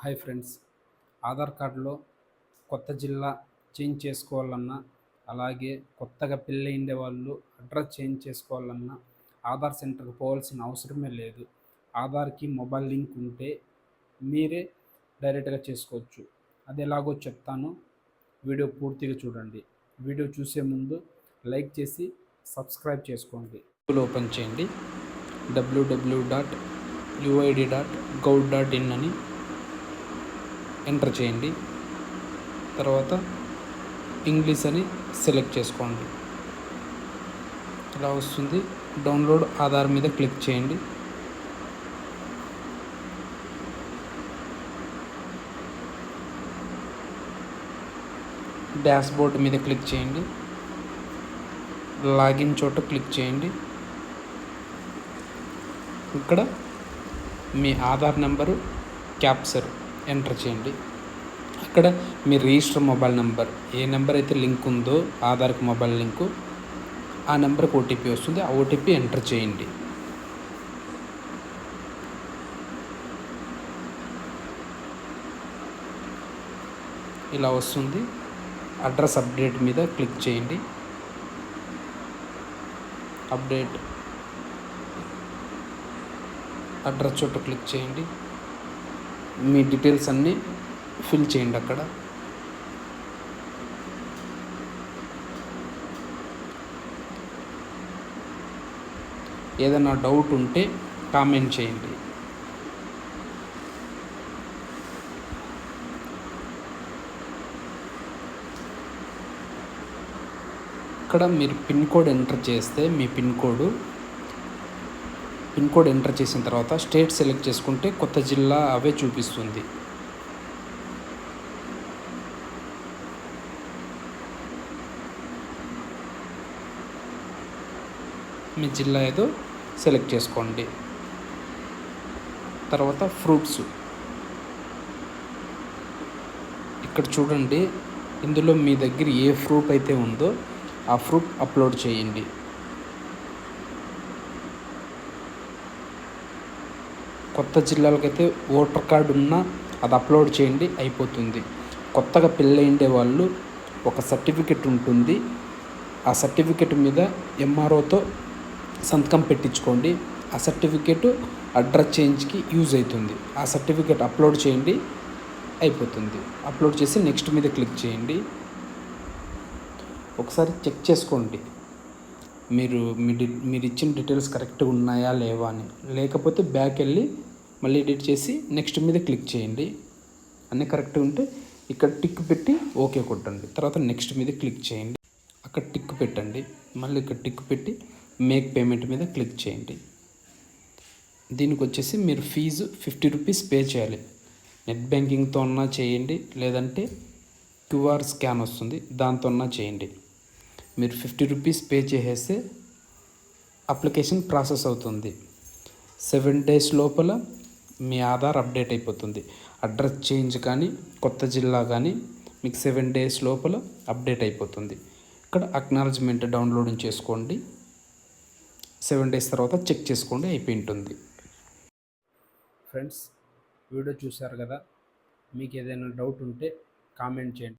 Hi friends. Aadhaar కార్డులో కొత్త జిల్లా చేంజ్ చేసుకోవాలన్నా అలాగే కొత్తగా పెళ్ళయిండే వాళ్ళు అడ్రస్ చేంజ్ చేసుకోవాలన్నా ఆధార్ సెంటర్కి పోవాల్సిన అవసరమే లేదు. ఆధార్కి మొబైల్ లింక్ ఉంటే మీరే డైరెక్ట్గా చేసుకోవచ్చు. అది ఎలాగో చెప్తాను. వీడియో పూర్తిగా చూడండి. వీడియో చూసే ముందు లైక్ చేసి సబ్స్క్రైబ్ చేసుకోండి. గూగుల్ ఓపెన్ చేయండి. W W dot UID dot gov dot in అని ఎంటర్ చేయండి. తర్వాత ఇంగ్లీష్ అని సెలెక్ట్ చేసుకోండి. ఇలా వస్తుంది. డౌన్లోడ్ ఆధార్ మీద క్లిక్ చేయండి. డాష్ బోర్డ్ మీద క్లిక్ చేయండి. లాగిన్ చోట క్లిక్ చేయండి. ఇక్కడ మీ ఆధార్ నెంబరు క్యాప్చర్ ఎంటర్ చేయండి. అక్కడ మీ రిజిస్టర్ మొబైల్ నెంబర్ ఏ నెంబర్ అయితే లింక్ ఉందో ఆధార్కి మొబైల్ లింకు ఆ నెంబర్కి ఓటీపీ వస్తుంది. ఆ ఓటీపీ ఎంటర్ చేయండి. ఇలా వస్తుంది. అడ్రస్ అప్డేట్ మీద క్లిక్ చేయండి. అప్డేట్. అడ్రస్ చోట క్లిక్ చేయండి. మీ డీటెయిల్స్ అన్నీ ఫిల్ చేయండి అక్కడ. ఏదైనా డౌట్ ఉంటే కామెంట్ చేయండి. ఇక్కడ మీరు పిన్ కోడ్ ఎంటర్ చేస్తే మీ pin code pin code enter చేసిన తర్వాత స్టేట్ సెలెక్ట్ చేసుకుంటే కొత్త జిల్లా అవే చూపిస్తుంది. మీ జిల్లా ఏదో సెలెక్ట్ చేసుకోండి. తర్వాత ఫ్రూట్స్. ఇక్కడ చూడండి ఇందులో మీ దగ్గర ఏ ఫ్రూట్ అయితే ఉందో ఆ ఫ్రూట్ అప్లోడ్ చేయండి. కొత్త జిల్లాలకైతే ఓటర్ కార్డు ఉన్నా అది అప్లోడ్ చేయండి అయిపోతుంది. కొత్తగా పెళ్ళయిండే వాళ్ళు ఒక సర్టిఫికెట్ ఉంటుంది. ఆ సర్టిఫికెట్ మీద ఎంఆర్ఓతో సంతకం పెట్టించుకోండి. ఆ సర్టిఫికెట్ అడ్రస్ చేంజ్కి యూజ్ అవుతుంది. ఆ సర్టిఫికెట్ అప్లోడ్ చేయండి అయిపోతుంది. అప్లోడ్ చేసి నెక్స్ట్ మీద క్లిక్ చేయండి. ఒకసారి చెక్ చేసుకోండి. మీరు మీ డి మీరు ఇచ్చిన డీటెయిల్స్ కరెక్ట్గా ఉన్నాయా లేవా అని. లేకపోతే బ్యాక్ వెళ్ళి మళ్ళీ ఎడిట్ చేసి నెక్స్ట్ మీద క్లిక్ చేయండి. అన్నీ కరెక్ట్గా ఉంటే ఇక్కడ టిక్ పెట్టి ఓకే కొట్టండి. తర్వాత నెక్స్ట్ మీద క్లిక్ చేయండి. అక్కడ టిక్ పెట్టండి. మళ్ళీ ఇక్కడ టిక్ పెట్టి మేక్ పేమెంట్ మీద క్లిక్ చేయండి. దీనికి వచ్చేసి మీరు ఫీజు ఫిఫ్టీ రూపీస్ పే చేయాలి. నెట్ బ్యాంకింగ్తో ఉన్నా చేయండి. లేదంటే క్యూఆర్ స్కాన్ వస్తుంది. దాంతో ఉన్నా చేయండి. మీరు ఫిఫ్టీ రూపీస్ పే చేసేస్తే అప్లికేషన్ ప్రాసెస్ అవుతుంది. సెవెన్ డేస్ లోపల మీ ఆధార్ అప్డేట్ అయిపోతుంది. అడ్రస్ చేంజ్ కానీ కొత్త జిల్లా కానీ మీకు సెవెన్ డేస్ లోపల అప్డేట్ అయిపోతుంది. ఇక్కడ అక్నాలజ్మెంట్ డౌన్లోడింగ్ చేసుకోండి. సెవెన్ డేస్ తర్వాత చెక్ చేసుకోండి అయిపోయి ఉంటుంది ఫ్రెండ్స్ వీడియో చూశారు కదా? మీకు ఏదైనా డౌట్ ఉంటే కామెంట్ చేయండి.